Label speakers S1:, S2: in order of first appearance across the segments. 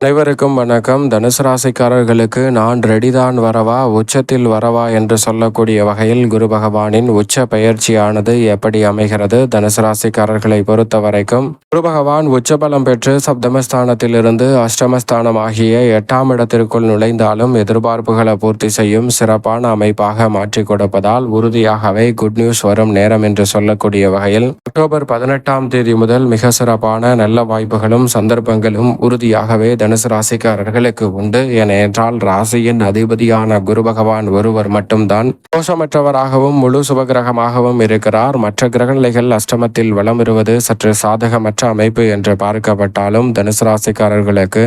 S1: அனைவருக்கும் வணக்கம். தனுசு ராசிக்காரர்களுக்கு நான் ரெடிதான் வரவா உச்சத்தில் வரவா என்று சொல்லக்கூடிய வகையில் குரு பகவானின் உச்ச பயிற்சியானது எப்படி அமைகிறது? தனுசு ராசிக்காரர்களை பொறுத்த வரைக்கும் குரு பகவான் உச்சபலம் பெற்று சப்தமஸ்தானத்தில் இருந்து அஷ்டமஸ்தானம் ஆகிய எட்டாம் இடத்திற்குள் நுழைந்தாலும் எதிர்பார்ப்புகளை பூர்த்தி செய்யும் சிறப்பான அமைப்பாக மாற்றி கொடுப்பதால் உறுதியாகவே குட் நியூஸ் வரும் நேரம் என்று சொல்லக்கூடிய வகையில் அக்டோபர் பதினெட்டாம் தேதி முதல் மிக சிறப்பான நல்ல வாய்ப்புகளும் சந்தர்ப்பங்களும் உறுதியாகவே தனுசு ராசிக்காரர்களுக்கு உண்டு. ஏனென்றால் ராசியின் அதிபதியான குரு பகவான் ஒருவர் மட்டும்தான் தோஷமற்றவராகவும் முழு சுபகிரகமாகவும் இருக்கிறார். மற்ற கிரகநிலைகள் அஷ்டமத்தில் வலம் வருவது சற்று சாதகமற்ற அமைப்பு என்று பார்க்கப்பட்டாலும் தனுசு ராசிக்காரர்களுக்கு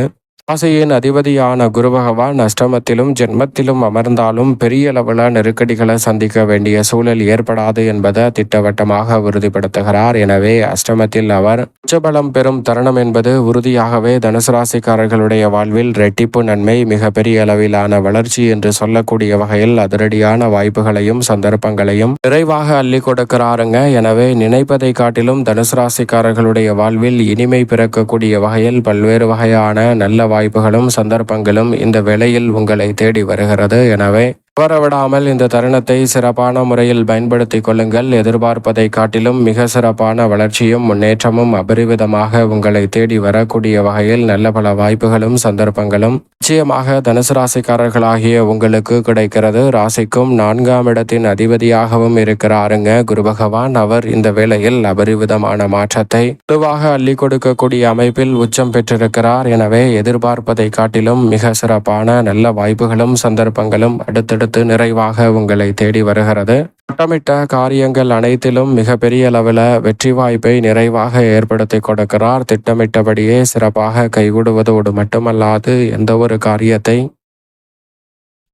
S1: ஆசையின் அதிபதியான குரு பகவான் அஷ்டமத்திலும் ஜென்மத்திலும் அமர்ந்தாலும் பெரிய அளவில் நெருக்கடிகளை சந்திக்க வேண்டிய சூழல் ஏற்படாது என்பதை திட்டவட்டமாக உறுதிப்படுத்துகிறார். எனவே அஷ்டமத்தில் அவர் உச்சபலம் பெறும் தருணம் என்பது உறுதியாகவே தனுசு ராசிக்காரர்களுடைய வாழ்வில் ரெட்டிப்பு நன்மை மிக பெரிய அளவிலான வளர்ச்சி என்று சொல்லக்கூடிய வகையில் அதிரடியான வாய்ப்புகளையும் சந்தர்ப்பங்களையும் விரைவாக அள்ளி கொடுக்கிறாருங்க. எனவே நினைப்பதை காட்டிலும் தனுசு ராசிக்காரர்களுடைய வாழ்வில் இனிமை பிறக்கக்கூடிய வகையில் பல்வேறு வகையான நல்ல வாய்ப்புகளும் சந்தர்ப்பங்களும் இந்த வேளையில் உங்களை தேடி வருகிறது. எனவே தவறவிடாமல் இந்த தருணத்தை சிறப்பான முறையில் பயன்படுத்திக் கொள்ளுங்கள். எதிர்பார்ப்பதை காட்டிலும் மிக சிறப்பான வளர்ச்சியும் முன்னேற்றமும் அபரிவிதமாக உங்களை தேடி வரக்கூடிய வகையில் நல்ல பல வாய்ப்புகளும் சந்தர்ப்பங்களும் நிச்சயமாக தனுசு ராசிக்காரர்களாகிய உங்களுக்கு கிடைக்கிறது. ராசிக்கும் நான்காம் இடத்தின் அதிபதியாகவும் இருக்கிறாருங்க. குரு பகவான் அவர் இந்த வேளையில் அபரிவிதமான மாற்றத்தை பொதுவாக அள்ளி கொடுக்கக்கூடிய அமைப்பில் உச்சம் பெற்றிருக்கிறார். எனவே எதிர்பார்ப்பதை காட்டிலும் மிக சிறப்பான நல்ல வாய்ப்புகளும் சந்தர்ப்பங்களும் அடுத்தடுத்து நிறைவாக உங்களை தேடி வருகிறது. திட்டமிட்ட காரியங்கள் அனைத்திலும் மிக பெரிய அளவில் வெற்றி வாய்ப்பை நிறைவாக ஏற்படுத்தி கொடுக்கிறார். திட்டமிட்டபடியே சிறப்பாக கைகூடுவதோடு மட்டுமல்லாது எந்த ஒரு காரியத்தை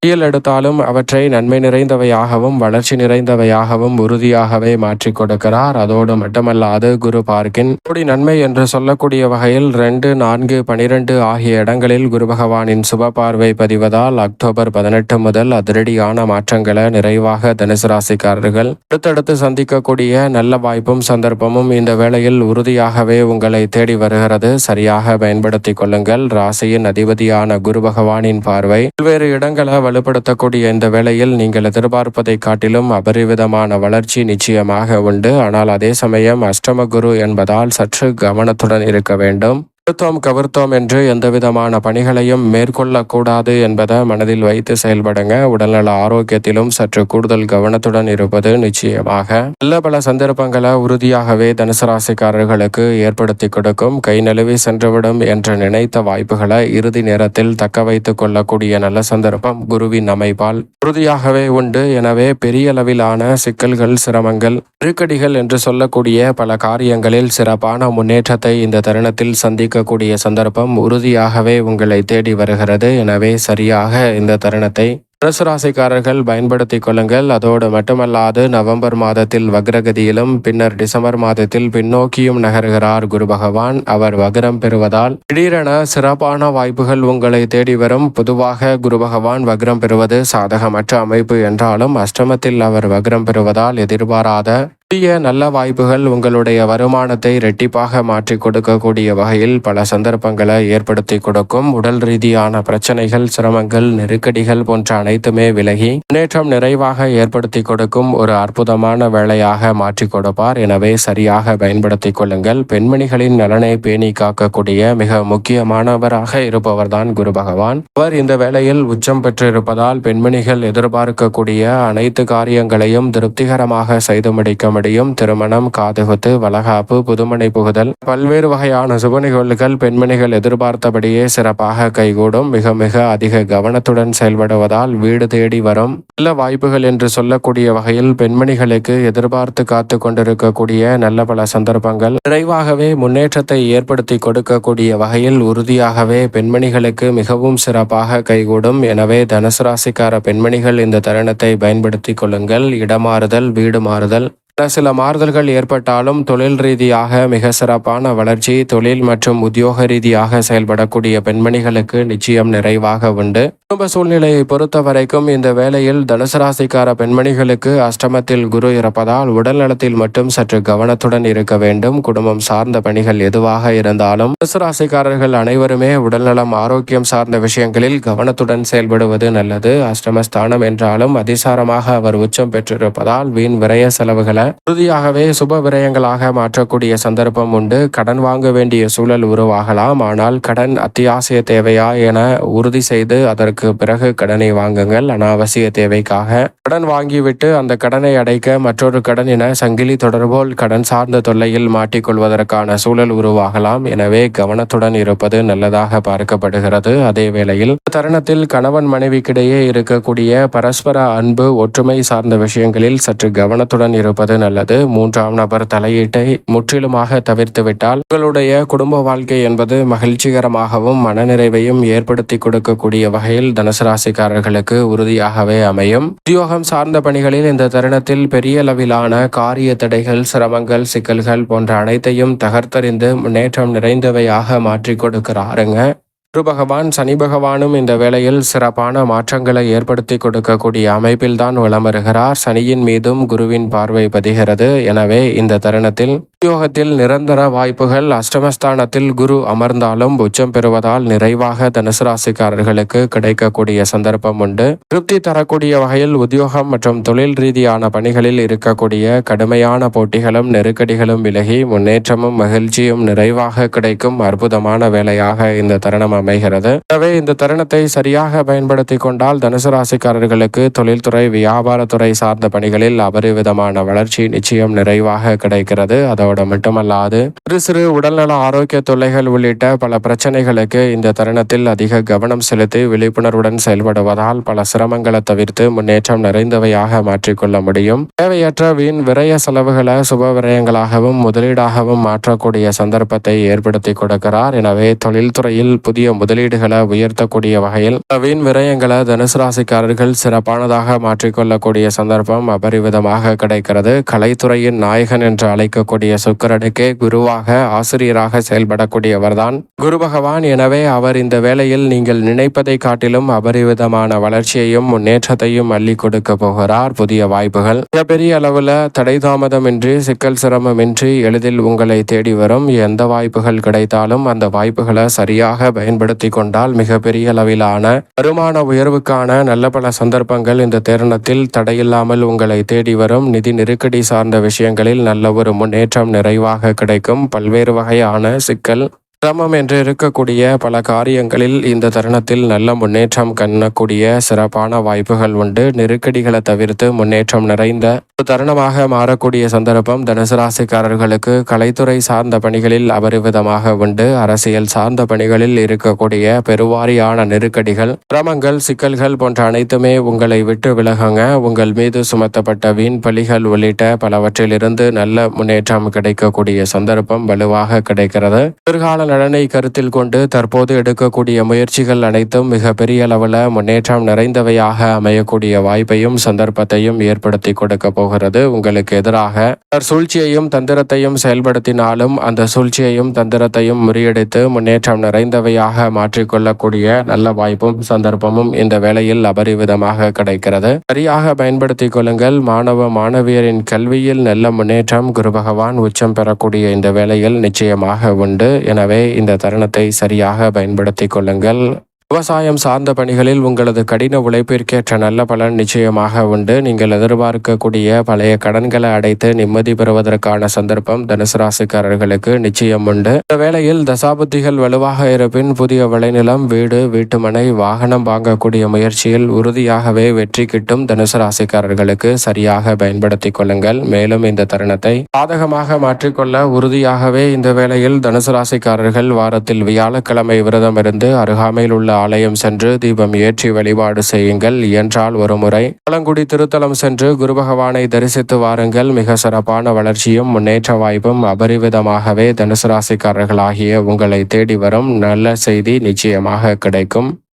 S1: கையில் எடுத்தாலும் அவற்றை நன்மை நிறைந்தவையாகவும் வளர்ச்சி நிறைந்தவையாகவும் உறுதியாகவே மாற்றி கொடுக்கிறார். அதோடு மட்டுமல்லாது குரு பார்க்கின் கோடி நன்மை என்று சொல்லக்கூடிய வகையில் ரெண்டு நான்கு பனிரெண்டு ஆகிய இடங்களில் குரு பகவானின் சுப பார்வை பதிவதால் அக்டோபர் பதினெட்டு முதல் அதிரடியான மாற்றங்களை நிறைவாக தனுசு ராசிக்காரர்கள் அடுத்தடுத்து சந்திக்கக்கூடிய நல்ல வாய்ப்பும் சந்தர்ப்பமும் இந்த வேளையில் உறுதியாகவே உங்களை தேடி வருகிறது. சரியாக பயன்படுத்திக் கொள்ளுங்கள். ராசியின் அதிபதியான குரு பகவானின் பார்வை பல்வேறு இடங்களை வலுப்படுத்தக்கூடிய இந்த வேளையில் நீங்கள் எதிர்பார்ப்பதை காட்டிலும் அபரிவிதமான வளர்ச்சி நிச்சயமாக உண்டு. ஆனால் அதே சமயம் அஷ்டம குரு என்பதால் சற்று கவனத்துடன் இருக்க வேண்டும். கொடுத்தோம் கவர்த்தோம் என்று எந்தவிதமான பணிகளையும் மேற்கொள்ளக்கூடாது என்பதை மனதில் வைத்து செயல்படுங்க. உடல்நல ஆரோக்கியத்திலும் சற்று கூடுதல் கவனத்துடன் இருப்பது நிச்சயமாக நல்ல பல சந்தர்ப்பங்களை உறுதியாகவே தனுசு ராசிக்காரர்களுக்கு ஏற்படுத்தி கொடுக்கும். கை நழுவி சென்றுவிடும் என்று நினைத்த வாய்ப்புகளை இறுதி நேரத்தில் தக்க வைத்துக் கொள்ளக்கூடிய நல்ல சந்தர்ப்பம் குருவின் அமைப்பால் உறுதியாகவே உண்டு. எனவே பெரிய அளவிலான சிக்கல்கள் சிரமங்கள் நெருக்கடிகள் என்று சொல்லக்கூடிய பல காரியங்களில் சிறப்பான முன்னேற்றத்தை இந்த தருணத்தில் சந்திக்க இருக்கக்கூடிய சந்தர்ப்பம் உறுதியாகவே உங்களை தேடி வருகிறது. எனவே சரியாக இந்த தருணத்தை ராசிக்காரர்கள் பயன்படுத்திக் கொள்ளுங்கள். அதோடு மட்டுமல்லாது நவம்பர் மாதத்தில் வக்ரகதியிலும் பின்னர் டிசம்பர் மாதத்தில் பின்னோக்கியும் நகர்கிறார் குரு பகவான். அவர் வக்ரம் பெறுவதால் திடீரென சிறப்பான வாய்ப்புகள் உங்களை தேடி வரும். பொதுவாக குரு பகவான் வக்ரம் பெறுவது சாதகமற்ற அமைப்பு என்றாலும் அஷ்டமத்தில் அவர் வக்ரம் பெறுவதால் எதிர்பாராத புதிய நல்ல வாய்ப்புகள் உங்களுடைய வருமானத்தை ரெட்டிப்பாக மாற்றி கொடுக்கக்கூடிய வகையில் பல சந்தர்ப்பங்களை ஏற்படுத்தி கொடுக்கும். உடல் ரீதியான பிரச்சனைகள் சிரமங்கள் நெருக்கடிகள் போன்ற அனைத்துமே விலகி முன்னேற்றம் நிறைவாக ஏற்படுத்தி கொடுக்கும் ஒரு அற்புதமான வேலையாக மாற்றி கொடுப்பார். எனவே சரியாக பயன்படுத்திக் கொள்ளுங்கள். பெண்மணிகளின் நலனை பேணி காக்கக்கூடிய மிக முக்கியமானவராக இருப்பவர்தான் குரு பகவான். அவர் இந்த வேளையில் உச்சம் பெற்றிருப்பதால் பெண்மணிகள் எதிர்பார்க்கக்கூடிய அனைத்து காரியங்களையும் திருப்திகரமாக செய்து முடிக்க முடியும் திருமணம் காதுகுத்து வளகாப்பு புதுமனை புகுதல். பல்வேறு வகையான சுப நிகழ்வுகள் பெண்மணிகள் எதிர்பார்த்தபடியே சிறப்பாக கைகூடும். மிக மிக அதிக கவனத்துடன் செயல்படுவதால் வீடு தேடி வரும். நல்ல வாய்ப்புகள் என்று சொல்லக்கூடிய வகையில் பெண்மணிகளுக்கு எதிர்பார்த்து காத்து கொண்டிருக்கக்கூடிய நல்ல பல சந்தர்ப்பங்கள். விரைவாகவே முன்னேற்றத்தை ஏற்படுத்தி கொடுக்கக்கூடிய வகையில் உறுதியாகவே பெண்மணிகளுக்கு மிகவும் சிறப்பாக கைகூடும். எனவே தனுசு ராசிக்கார பெண்மணிகள் இந்த தருணத்தை பயன்படுத்திக் கொள்ளுங்கள். இடமாறுதல் வீடு மாறுதல். சில மாறுதல்கள் ஏற்பட்டாலும் தொழில் ரீதியாக மிக சிறப்பான வளர்ச்சி தொழில் மற்றும் உத்தியோக ரீதியாக செயல்படக்கூடிய பெண்மணிகளுக்கு நிச்சயம் நிறைவாக உண்டு. குடும்ப சூழ்நிலையை பொறுத்த வரைக்கும் இந்த வேளையில் தனுசு ராசிக்கார பெண்மணிகளுக்கு அஷ்டமத்தில் குரு இருப்பதால் உடல் நலத்தில் மட்டும் சற்று கவனத்துடன் இருக்க வேண்டும். குடும்பம் சார்ந்த பணிகள் எதுவாக இருந்தாலும் தனுசு ராசிக்காரர்கள் அனைவருமே உடல்நலம் ஆரோக்கியம் சார்ந்த விஷயங்களில் கவனத்துடன் செயல்படுவது நல்லது. அஷ்டமஸ்தானம் என்றாலும் அதிசாரமாக அவர் உச்சம் பெற்றிருப்பதால் வீண் விரய செலவுகளை உறுதியாகவே சுப விரயங்களாக மாற்றக்கூடிய சந்தர்ப்பம் உண்டு. கடன் வாங்க வேண்டிய சூழல் உருவாகலாம். ஆனால் கடன் அத்தியாவசிய தேவையா என உறுதி செய்து அதற்கு பிறகு கடனை வாங்குங்கள். அனாவசிய தேவைக்காக கடன் வாங்கிவிட்டு அந்த கடனை அடைக்க மற்றொரு கடன் என சங்கிலி தொடர்போல் கடன் சார்ந்த தொல்லையில் மாட்டிக்கொள்வதற்கான சூழல் உருவாகலாம். எனவே கவனத்துடன் இருப்பது நல்லதாக பார்க்கப்படுகிறது. அதே வேளையில் தருணத்தில் கணவன் மனைவிக்கிடையே இருக்கக்கூடிய பரஸ்பர அன்பு ஒற்றுமை சார்ந்த விஷயங்களில் சற்று கவனத்துடன் இருப்பது நல்லது. மூன்றாம் நபர் தலையீட்டை முற்றிலுமாக தவிர்த்துவிட்டால் உங்களுடைய குடும்ப வாழ்க்கை என்பது மகிழ்ச்சிகரமாகவும் மனநிறைவையும் ஏற்படுத்தி கொடுக்கக்கூடிய வகையில் தனுசு ராசிக்காரர்களுக்கு உறுதியாகவே அமையும். உத்தியோகம் சார்ந்த பணிகளில் இந்த தருணத்தில் பெரிய அளவிலான காரிய தடைகள் சிரமங்கள் சிக்கல்கள் போன்ற அனைத்தையும் தகர்த்தறிந்து முன்னேற்றம் நிறைந்தவையாக மாற்றிக் கொடுக்கிறாருங்க. குரு பகவான் சனி பகவானும் இந்த வேளையில் சிறப்பான மாற்றங்களை ஏற்படுத்தி கொடுக்கக்கூடிய அமைப்பில்தான் வலம் வருகிறார் சனியின் மீதும் குருவின் பார்வை பதிகிறது. எனவே இந்த தருணத்தில் உத்தியோகத்தில் நிரந்தர வாய்ப்புகள் அஷ்டமஸ்தானத்தில் குரு அமர்ந்தாலும் உச்சம் பெறுவதால் நிறைவாக தனுசு ராசிக்காரர்களுக்கு கிடைக்கக்கூடிய சந்தர்ப்பம் உண்டு. திருப்தி தரக்கூடிய வகையில் உத்தியோகம் மற்றும் தொழில் ரீதியான பணிகளில் இருக்கக்கூடிய கடுமையான போட்டிகளும் நெருக்கடிகளும் விலகி முன்னேற்றமும் மகிழ்ச்சியும் நிறைவாக கிடைக்கும் அற்புதமான வேலையாக இந்த தருணம் அமைகிறது. எனவே இந்த தருணத்தை சரியாக பயன்படுத்தி கொண்டால் தனுசு ராசிக்காரர்களுக்கு தொழில்துறை வியாபாரத்துறை சார்ந்த பணிகளில் அபரிவிதமான வளர்ச்சி நிச்சயம் நிறைவாக கிடைக்கிறது. அதோடு மட்டுமல்லாது சிறு சிறு உடல்நல ஆரோக்கிய தொல்லைகள் உள்ளிட்ட பல பிரச்சனைகளுக்கு இந்த தருணத்தில் அதிக கவனம் செலுத்தி விழிப்புணர்வுடன் செயல்படுவதால் பல சிரமங்களை தவிர்த்து முன்னேற்றம் நிறைந்தவையாக மாற்றிக்கொள்ள முடியும். தேவையற்ற வீண் விரய செலவுகளை சுப விரயங்களாகவும் முதலீடாகவும் மாற்றக்கூடிய சந்தர்ப்பத்தை ஏற்படுத்தி கொடுக்கிறார். எனவே தொழில்துறையில் புதிய முதலீடுகளை உயர்த்தக்கூடிய வகையில் வீண் விரயங்களை தனுசு ராசிக்காரர்கள் சிறப்பானதாக மாற்றிக்கொள்ளக்கூடிய சந்தர்ப்பம் அபரிவிதமாக கிடைக்கிறது. கலைத்துறையின் நாயகன் என்று அழைக்கக்கூடிய சுக்கரனுக்கே குருவாக ஆசிரியராக செயல்படக்கூடியவர்தான் குரு பகவான். எனவே அவர் இந்த வேளையில் நீங்கள் நினைப்பதை காட்டிலும் அபரிவிதமான வளர்ச்சியையும் முன்னேற்றத்தையும் அள்ளி கொடுக்க போகிறார். புதிய வாய்ப்புகள். மிகப்பெரிய அளவுல தடை தாமதமின்றி சிக்கல் சிரமமின்றி எளிதில் உங்களை தேடி வரும். எந்த வாய்ப்புகள் கிடைத்தாலும் அந்த வாய்ப்புகளை சரியாக பயன்படுத்தி கொண்டால் மிகப்பெரிய அளவிலான வருமான உயர்வுக்கான நல்ல பல சந்தர்ப்பங்கள் இந்த தருணத்தில் தடையில்லாமல் உங்களை தேடி வரும். நிதி நெருக்கடி சார்ந்த விஷயங்களில் நல்ல ஒரு முன்னேற்றம் நிறைவாக கிடைக்கும். பல்வேறு வகையான சிக்கல் சிரமம் என்று இருக்கக்கூடிய பல காரியங்களில் இந்த தருணத்தில் நல்ல முன்னேற்றம் கண்ணக்கூடிய சிறப்பான வாய்ப்புகள் உண்டு. நெருக்கடிகளை தவிர்த்து முன்னேற்றம் நிறைந்த ஒரு தருணமாக மாறக்கூடிய சந்தர்ப்பம் தனுசு ராசிக்காரர்களுக்கு கலைத்துறை சார்ந்த பணிகளில் அபரிவிதமாக உண்டு. அரசியல் சார்ந்த பணிகளில் இருக்கக்கூடிய பெருவாரியான நெருக்கடிகள் சிரமங்கள் சிக்கல்கள் போன்ற அனைத்துமே உங்களை விட்டு விலகுங்க. உங்கள் மீது சுமத்தப்பட்ட வீண் பலிகள் உள்ளிட்ட பலவற்றிலிருந்து நல்ல முன்னேற்றம் கிடைக்கக்கூடிய சந்தர்ப்பம் வலுவாக கிடைக்கிறது. எதிர்கால நலனை கருத்தில் கொண்டு தற்போது எடுக்கக்கூடிய முயற்சிகள் அனைத்தும் மிக பெரிய அளவில் முன்னேற்றம் நிறைந்தவையாக அமையக்கூடிய வாய்ப்பையும் சந்தர்ப்பத்தையும் ஏற்படுத்தி கொடுக்க போகிறது. உங்களுக்கு எதிராக சூழ்ச்சியையும் தந்திரத்தையும் செயல்படுத்தினாலும் அந்த சூழ்ச்சியையும் தந்திரத்தையும் முறியடித்து முன்னேற்றம் நிறைந்தவையாக மாற்றிக்கொள்ளக்கூடிய நல்ல வாய்ப்பும் சந்தர்ப்பமும் இந்த வேளையில் அபரிவிதமாக கிடைக்கிறது. சரியாக பயன்படுத்தி கொள்ளுங்கள். மாணவ மாணவியரின் கல்வியில் நல்ல முன்னேற்றம் குரு பகவான் உச்சம் பெறக்கூடிய இந்த வேளையில் நிச்சயமாக உண்டு. எனவே இந்த தருணத்தை சரியாக பயன்படுத்திக் கொள்ளுங்கள். விவசாயம் சார்ந்த பணிகளில் உங்களது கடின உழைப்பிற்கேற்ற நல்ல பலன் நிச்சயமாக உண்டு. நீங்கள் எதிர்பார்க்கக்கூடிய பழைய கடன்களை அடைத்து நிம்மதி பெறுவதற்கான சந்தர்ப்பம் தனுசு ராசிக்காரர்களுக்கு நிச்சயம் உண்டு. இந்த வேளையில் தசாபுத்திகள் வலுவாக இருப்பின் புதிய விளைநிலம் வீடு வீட்டுமனை வாகனம் வாங்கக்கூடிய முயற்சியில் உறுதியாகவே வெற்றி கிட்டும் தனுசு ராசிக்காரர்களுக்கு சரியாக பயன்படுத்திக் கொள்ளுங்கள். மேலும் இந்த தருணத்தை சாதகமாக மாற்றிக்கொள்ள உறுதியாகவே இந்த வேளையில் தனுசு ராசிக்காரர்கள் வாரத்தில் வியாழக்கிழமை விரதம் இருந்து அருகாமையில் உள்ள ஆலயம் சென்று தீபம் ஏற்றி வழிபாடு செய்யுங்கள். இயன்றால் ஒருமுறை பழங்குடி திருத்தலம் சென்று குரு பகவானை தரிசித்து வாருங்கள். மிக சிறப்பான வளர்ச்சியும் முன்னேற்ற வாய்ப்பும் அபரிவிதமாகவே தனுசு ராசிக்காரர்களாகிய உங்களை தேடி வரும். நல்ல செய்தி நிச்சயமாக கிடைக்கும்.